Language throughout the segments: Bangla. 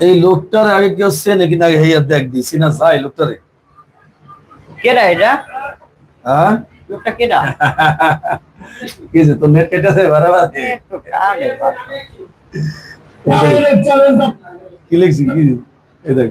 এই লোকটার আগে কেউ চেনে কিনা হেয়া দেখ দিছি না যাই লোকটারে। কেডা এটা? হ্যাঁ? লোকটা কেডা? কি যে তো নেট কেটেছে বারবার। কি লিখছি কি এই দেখ।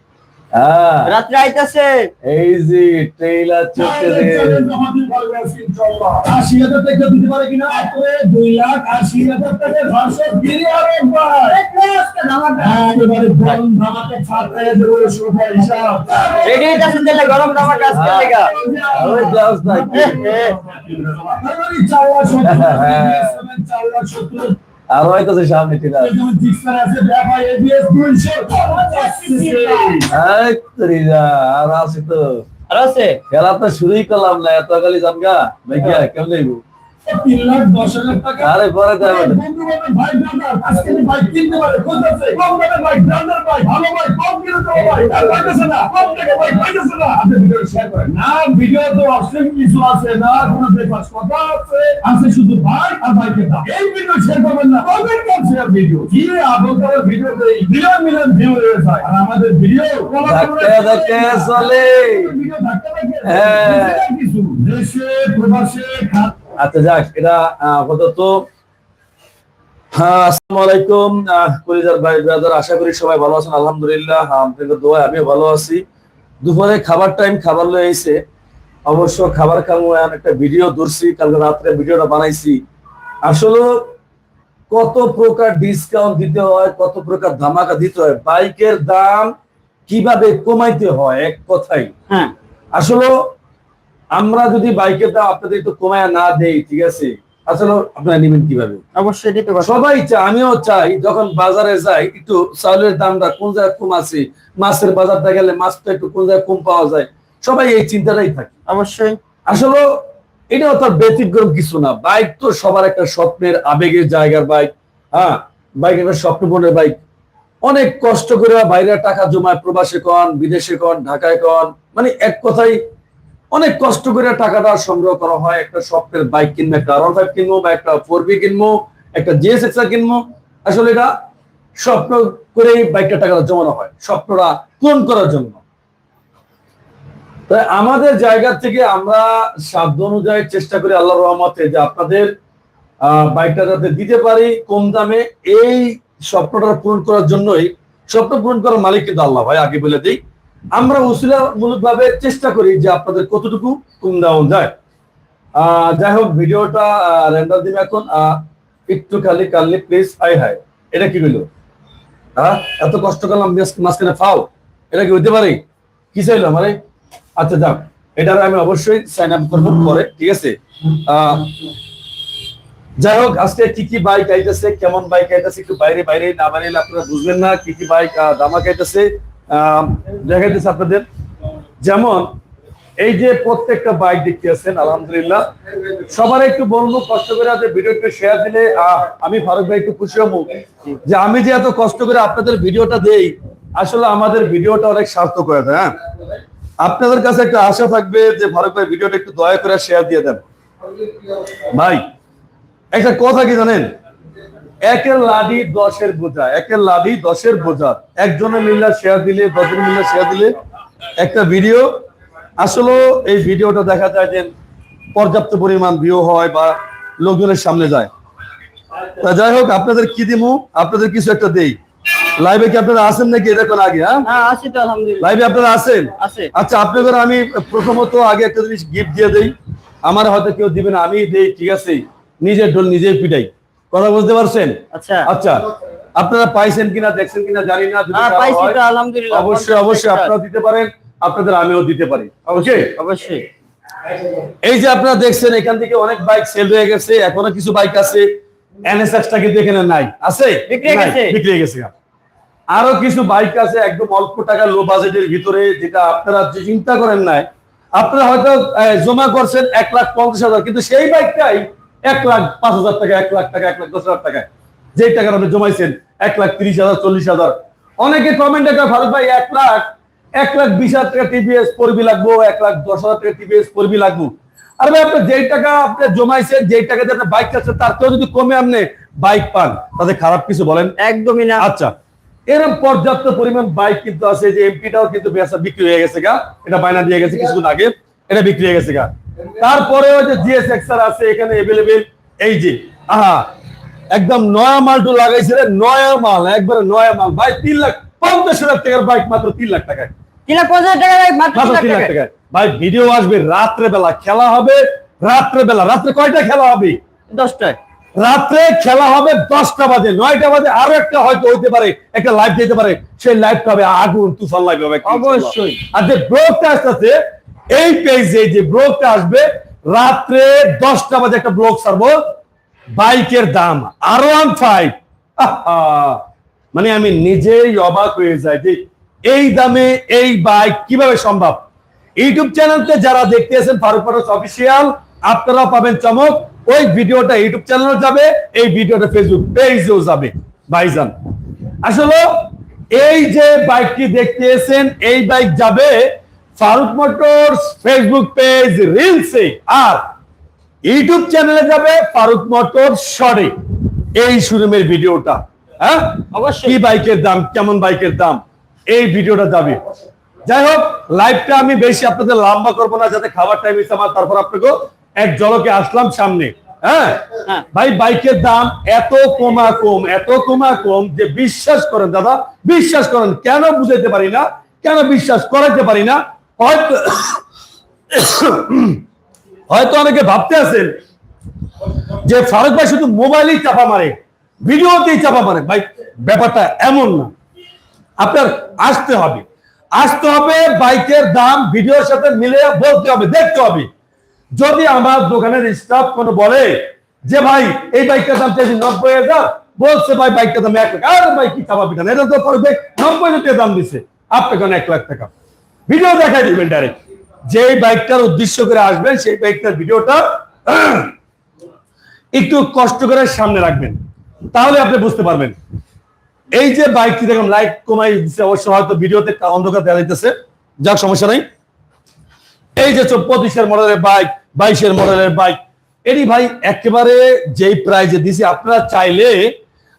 রাত্রে আইতাছে। এই যে ট্রেইলার চলতে দে আশি হাজার টাকা দিতে পারে কিনা? করে দুই লাখ আশি হাজার টাকা ধর্ষক গিরি আর একবার। একেবারে বরং ধামাকে ছাড় পেয়ে দেবো শুরু হিসাব রেডি হইতাছে তাহলে গরম জামা কাজ লেগা। ওই যাস না কি? এবারে সত্তর চার লাখ সত্তর আর হয়তো সামনে ট্রেলার যেমন জিক্সার আছে যা আর আছে তো। আর আছে? খেলা তো শুরুই করলাম না এত খালি জানগা। ভাইয়া কেমন লাগবো? তিন লাখ দশ হাজার টাকা। আরে পরে তো বন্ধু বান্ধব ভাই ব্রাদার আজকে ভাই কিনতে পারে কোথাছে কম দামে ভাই ব্রাদার ভাই ভালো ভাই কম কিনে দেবো ভাই। আর পাইতেছে না কম টাকা ভাই পাইতেছে না। আপনি ভিডিও শেয়ার করেন। না ভিডিও তো অশ্লীল কিছু আছে না কোনো বেফাস কথা আছে। আছে শুধু ভাই আর ভাইকে দাম এই ভিডিও শেয়ার করবেন না। কমেন্ট করছে শেয়ার ভিডিও কি মিলিয়ন মিলিয়ন ভিউ হয়ে যায়। আর আমাদের ভিডিও চলে। হ্যাঁ। কিছু। দেশে প্রবাসে খাত আচ্ছা যাক এটা আপাতত হ্যাঁ আসসালামু আলাইকুম কলিজার ভাই ব্রাদার আশা করি সবাই ভালো আছেন আলহামদুলিল্লাহ আপনাদের দোয়ায় আমিও ভালো আছি। দুপুরে খাবার টাইম খাবার লয়ে আইছে। অবশ্য খাবার খাব একটা ভিডিও ধরছি কালকে রাত্রে ভিডিওটা বানাইছি। আসলে কত প্রকার ডিসকাউন্ট দিতে হয় কত প্রকার ধামাকা দিতে হয় বাইকের দাম কীভাবে কমাইতে হয় এক কথাই হ্যাঁ। আসলে আমরা যদি বাইকের দাম আপনাদের একটু কমায় না দেই ঠিক আছে? আসলে আপনারা নেবেন কীভাবে? অবশ্যই সবাই চায় আমিও চাই যখন বাজারে যাই একটু চাউলের দামটা কোন জায়গায় কম আছে? মাছের বাজারটা গেলে মাছটা একটু কোন জায়গায় কম পাওয়া যায়? সবাই এই চিন্তাটাই থাকে। অবশ্যই। আসলে এটা তার ব্যতিক্রম কিছু না। বাইক তো সবার একটা স্বপ্নের আবেগের জায়গার বাইক। হ্যাঁ বাইক একটা স্বপ্নপূর্ণের বাইক। অনেক কষ্ট করে বাইরে টাকা জমায় প্রবাসে কন বিদেশে কন ঢাকায় কন। মানে এক কথাই অনেক কষ্ট করে টাকাটা সংগ্রহ করা হয়। একটা স্বপ্নের বাইক কিনবো, একটা আর ফাইভ কিনবো, বা একটা ফোর বি কিনবো, একটা জিএস এক্সার কিনবো। আসলে এটা স্বপ্ন করে বাইকটা টাকাটা জমানো হয়, স্বপ্নটা পূরণ করার জন্য। তাই আমাদের জায়গা থেকে আমরা সাধ্য অনুযায়ী চেষ্টা করি আল্লাহ রহমতে যে আপনাদের বাইকটা যাতে দিতে পারি কম দামে। এই স্বপ্নটা পূরণ করার জন্যই, স্বপ্ন পূরণ করার মালিক কিন্তু আল্লাহ ভাই, আগে বলে দিই। আমরা উসিলামূলক ভাবে চেষ্টা করি যে আপনাদের কতটুকু কম দেওয়া যায় যাই হোক, ভিডিওটা রেন্ডার দিবে এখন। একটু খালি কাললি প্লিজ হাই হাই এটা কি হইল হ্যাঁ এত কষ্ট করলাম মাঝখানে ফাও। এটা কি হইতে পারে? কি চাইলো আমারে? আচ্ছা যাক। এটার আমি অবশ্যই সাইন আপ করব পরে, ঠিক আছে? যাই হোক, আজকে কি কি বাইক আইতেছে, কেমন বাইক আইতেছে, একটু বাইরে বাইরে না বাইরে আপনারা বুঝবেন না, কি কি বাইক দামাক আইতেছে দেখাইতেছে আপনাদের। যেমন, এই যে প্রত্যেকটা বাইক দেখতে আছেন, আলহামদুলিল্লাহ। সবার একটু বলব কষ্ট করে যে ভিডিওটা শেয়ার দিলে আমি ফারুক ভাই একটু খুশি হব। যে আমি যে এত কষ্ট করে আপনাদের ভিডিওটা দেই, আসলে আমাদের ভিডিওটা অনেক সার্থক হয়ে যায় হ্যাঁ? আপনাদের কাছে একটা আশা থাকবে যে ফারুক ভাই ভিডিওটা একটু দয়া করে শেয়ার দিয়ে দেন। ভাই, একটা কথা কি জানেন? একের লাডি দশের বোঝা একের লাডি দশের বোঝা। একজনের মিল্লা শেয়ার দিলে দশজনের মিল্লা শেয়ার দিলে। একটা ভিডিও আসলে এই ভিডিওটা দেখা যায় যে পর্যাপ্ত পরিমাণ ভিউ হয় বা লোকজনের সামনে যায়। তা যাই হোক আপনাদের কি দিমু? আপনাদের কিছু একটা দেই। লাইভে কি আপনারা আছেন নাকি? এরকম আগে হ্যাঁ? হ্যাঁ আছি তো আলহামদুলিল্লাহ। লাইভে আপনারা আছেন? আছে। আচ্ছা আপনাদের আমি প্রথমত আগে একটা জিনিস গিফট দিয়ে দেই। আমার হয়তো কেউ দিবে না আমি দেই ঠিক আছে? নিজের ঢোল নিজেই পিটাই। কথা বুঝতে পারছেন? আচ্ছা। আচ্ছা আপনারা পাইছেন কিনা দেখছেন কিনা জানি না যদি হ্যাঁ পাইছি তো আলহামদুলিল্লাহ অবশ্যই অবশ্যই আপনারা দিতে পারেন আপনাদের আমিও দিতে পারি অবশ্যই অবশ্যই। এই যে আপনারা দেখছেন এখান থেকে অনেক বাইক সেল হয়ে গেছে এখনও কিছু বাইক আছে এনএসএক্সটা কিন্তু এখানে নাই আছে? বিক্রি হয়ে গেছে। বিক্রি হয়ে গেছে আরও কিছু বাইক আছে একদম অল্প টাকা লো বাজেটের ভিতরে যেটা আপনারা যে চিন্তা করেন নাই আপনারা হয়তো জমা করছেন এক লাখ পঞ্চাশ হাজার কিন্তু সেই বাইকটাই এক লাখ পাঁচ হাজার টাকা এক লাখ টাকা এক লাখ দশ হাজার টাকা। যেই টাকা আপনি জমাইছেন এক লাখ তিরিশ হাজার চল্লিশ হাজার। অনেকে কমেন্টে ফারুক ভাই এক লাখ এক লাখ বিশ হাজার টাকা টিপিএস পড়বি লাগবো এক লাখ দশ হাজার টাকা টিপিএস পড়বি লাগবো। আর ভাই আপনি যেই টাকা আপনি জমাইছেন যেই টাকা দিয়ে আপনার বাইক চাচ্ছেন তার থেকেও যদি কমে আপনি বাইক পান তাতে খারাপ কিছু বলেন? একদমই না। আচ্ছা এরকম পর্যাপ্ত পরিমাণ বাইক কিন্তু আছে যে এমপিটাও কিন্তু বিক্রি হয়ে গেছে গা। এটা বায়না দিয়ে গেছে কিছুদিন আগে এটা বিক্রি হয়ে গেছে গা। তারপরেও যে জিএস এক্সার আছে এখানে এভেলেবেল এই যে আহা একদম নয়া মাল মালটু লাগাইছিলেন নয়া মাল একবারে নয়া মাল। ভাই তিন লাখ পঞ্চাশ হাজার টাকার বাইক মাত্র তিন লাখ টাকায়। তিন লাখ পঞ্চাশ টাকা মাত্র তিন লাখ টাকায়। ভাই ভিডিও আসবে রাত্রে বেলা খেলা হবে রাত্রে বেলা রাত্রে কয়টা খেলা হবে? দশটায়। রাত্রে খেলা হবে দশটা বাজে নয়টা বাজে আরও একটা হয়তো হইতে পারে একটা লাইভ যেতে পারে। সেই লাইভটা হবে আগুন তুফান লাইভ হবে অবশ্যই। আর যে ব্লগটা আসতেছে এই পেজে যে ব্লগটা আসবে, রাত্রে দশটা বাজে একটা ব্লগ ছাড়বো। বাইকের দাম আর ওয়ান ফাইভ মানে আমি নিজেই অবাক হয়ে যাই যে এই দামে এই বাইক কীভাবে সম্ভব? ইউটিউব চ্যানেলতে যারা দেখতে আছেন, ফারুক ফারুক অফিসিয়াল আপনারা পাবেন চমক। ওই ভিডিওটা ইউটিউব চ্যানেলে যাবে, এই ভিডিওটা ফেসবুক পেজেও যাবে, ভাইজান। আসলে এই যে বাইকটি দেখতে এসেন এই বাইক যাবে ফারুক মোটরস ফেসবুক পেজ রিলসে আর ইউটিউব চ্যানেলে যাবে ফারুক মোটর শর্টে এই শোরুমের ভিডিওটা হ্যাঁ? অবশ্যই। কি বাইকের দাম কেমন বাইকের দাম? এই ভিডিওটা যাবে। যাই হোক লাইভটা আমি বেশি আপনাদের লম্বা করব না যাতে খাবার টাইম হয়েছে আমার তারপর আপনাকে এক জলকে আসলাম সামনে হ্যাঁ? হ্যাঁ। ভাই বাইকের দাম এত কমা কম এত কমা কম যে বিশ্বাস করেন দাদা বিশ্বাস করেন। কেন বুঝাইতে পারি না? কেন বিশ্বাস করাইতে পারি না? হয়তো হয়তো অনেকে ভাবতে আছেন যে ফারুক ভাই শুধু মোবাইলেই চাপা মারে, ভিডিওতেই চাপা মারে। ভাই, ব্যাপারটা এমন না। আপনার আসতে হবে। আসতে হবে, বাইকের দাম, ভিডিওর সাথে মিলে বলতে হবে, দেখতে হবে। যদি আমার দোকানের স্টাফ কোনো বলে যে, ভাই, এই বাইকটার দাম চাইছি নব্বই হাজার বলছে, ভাই, বাইকটার দাম এক লাখ আর ভাই, কি চাপা পিঠা এটা তো নব্বই হাজার দাম দিছে, আপনাকে এক লাখ টাকা। ভিডিও দেখাই দিবেন ডাইরেক্ট যেই বাইকটার উদ্দেশ্য করে আসবেন, সেই বাইকটার ভিডিওটা একটু কষ্ট করে সামনে রাখবেন। তাহলে আপনি বুঝতে পারবেন। এই যে বাইকটি দেখুন, লাইট কমাই দিচ্ছে অবশ্য হয়তো ভিডিওতে অন্ধকার দেওয়া যাইতেছে। যাক, সমস্যা নাই। এই যে পঁচিশের মডেলের বাইক, বাইশের মডেলের বাইক, এটি ভাই একেবারে যেই প্রাইজে দিছি, আপনারা চাইলে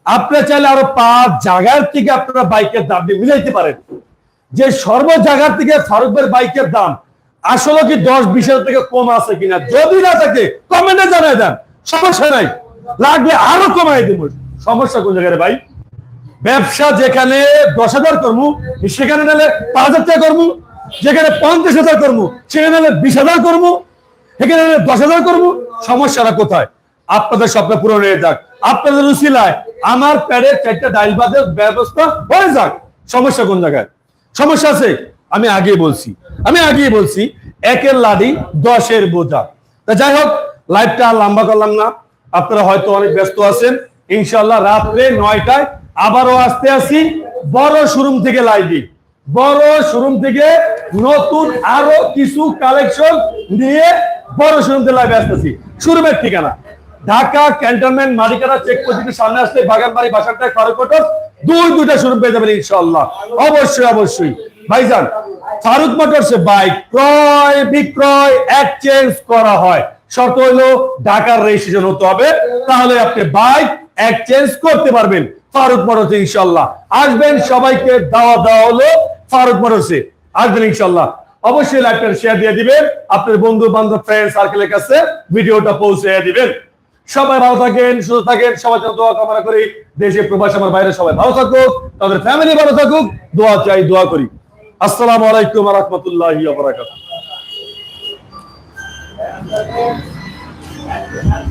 আপনারা চাইলে আরও পাঁচ জায়গার থেকে আপনারা বাইকের দাম দিয়ে মিলাইতে পারেন। যে সর্ব জায়গার থেকে ফারুক ভাইয়ের বাইকের দাম আসলে কি দশ, বিশ হাজার থেকে কম আছে কিনা? যদি না থাকে, কমেন্টে জানাই দেন। সমস্যা নাই। লাগলে আরও কমাই দিব। সমস্যা কোন জায়গায় ভাই? ব্যবসা যেখানে দশ হাজার করব সেখানে নিলে পাঁচ হাজার টাকা করব যেখানে পঞ্চাশ হাজার করব সেখানে নিলে বিশ হাজার করব সেখানে নিলে দশ হাজার করব সমস্যাটা কোথায়? আপনাদের স্বপ্ন পূরণ হয়ে যাক। আপনাদের উচিলায় আমার প্যাডের চারটা ডাইল বাজের ব্যবস্থা হয়ে যাক। সমস্যা কোন জায়গায়? সমস্যা আছে? আমি আগে বলছি। আমি আগে বলছি, একের লাডি দশের বোঝা। তা যাই হোক, লাইভটা লম্বা করলাম না। আপনারা হয়তো অনেক ব্যস্ত আছেন। ইনশাল্লাহ রাত্রে নয়টায় আবারও আসতে আসি বড় শোরুম থেকে লাইভে। বড় শোরুম থেকে নতুন আরও কিছু কালেকশন নিয়ে বড় শোরুম থেকে লাইভে আসতেছি। শোরুমের ঠিকানা ঢাকা ক্যান্টনমেন্ট মালিকানা চেক পোস্টের সামনে আসলে বাগানবাড়ি বাসারটায় ফারুক মোটর দুই দুইটা শোরুম পেয়ে যাবেন ইনশাল্লাহ অবশ্যই অবশ্যই। ভাইজান ফারুক মোটরসে বাইক ক্রয়, বিক্রয় এক্সচেঞ্জ করা হয়। শর্ত হলো ঢাকার রেজিস্ট্রেশন হতে হবে। তাহলে আপনি বাইক এক্সচেঞ্জ করতে পারবেন ফারুক মোটরসে ইনশাল্লাহ আসবেন সবাইকে দাওয়া দেওয়া হলো ফারুক মোটরসে আসবেন ইনশাল্লাহ অবশ্যই লাইভটা শেয়ার দিয়ে দিবেন। আপনার বন্ধু বান্ধব ফ্রেন্ড সার্কেলের কাছে ভিডিওটা পৌঁছে দিবেন। সবাই ভালো থাকেন, সুস্থ থাকেন সবাই জন্য দোয়া কামনা করি। দেশে প্রবাস আমার বাইরে সবাই ভালো থাকুক, তাদের ফ্যামিলি ভালো থাকুক, দোয়া চাই, দোয়া করি। আসসালামু আলাইকুম রহমতুল্লাহ বারাকাতুহু।